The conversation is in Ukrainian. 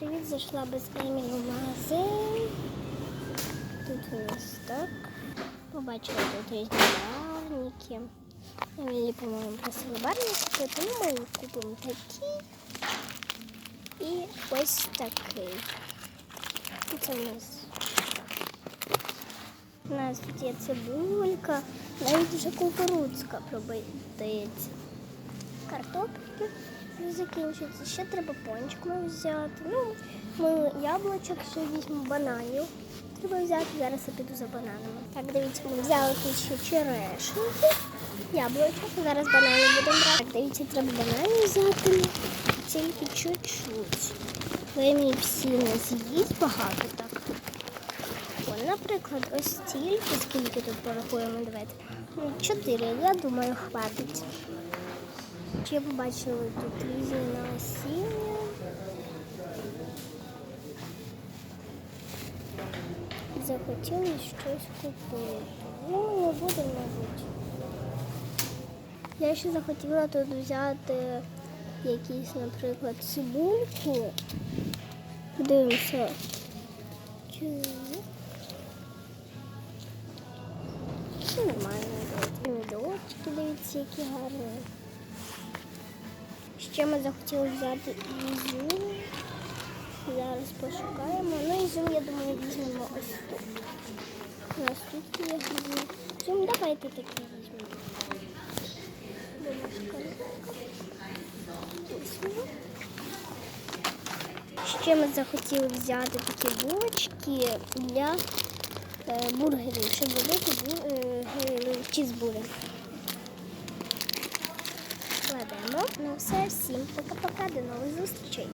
Привіт, зайшла без Емі в магазин. Тут у нас так. Побачила тут різні барвники. Емілі, по-моєму, просила барвники купити. Ну, ми купимо такі. І ось такий. Це у нас. У нас тут є цибулька, навіть вже кукурудзка продається. Картопельки вже закінчується. Ще треба пончик ми взяти. Ну, ми яблучок ще візьмемо бананів. Треба взяти, зараз я піду за бананами. Так, дивіться, ми взяли тут ще черешеньки, яблучок. Зараз бананів будемо брати. Так, дивіться, треба бананів взяти. Тільки чуть-чуть. Ви мені всі не з'їсть багато так. Наприклад, ось стільки, скільки тут порахуємо, давайте. Чотири, я думаю, хватить. Ще побачили тут різні насіння. Захотіли щось купити. Ну, не буде, мабуть. Я ще захотіла тут взяти якісь, наприклад, цибульку. Дивимося. Чи... Це нормально. Помідорчики, дивіться, які гарні. Ще ми захотіли взяти ізюм. Зараз пошукаємо. Ну, ізюм, я думаю, візьмемо ось тут. У нас тут є ізюм. Ізюм, давайте такий візьмемо. Ще ми захотіли взяти такі булочки для е, бургерів, щоб робити е, чізбургер. Кладемо. Ну все, всім пока-пока, до нових зустрічей.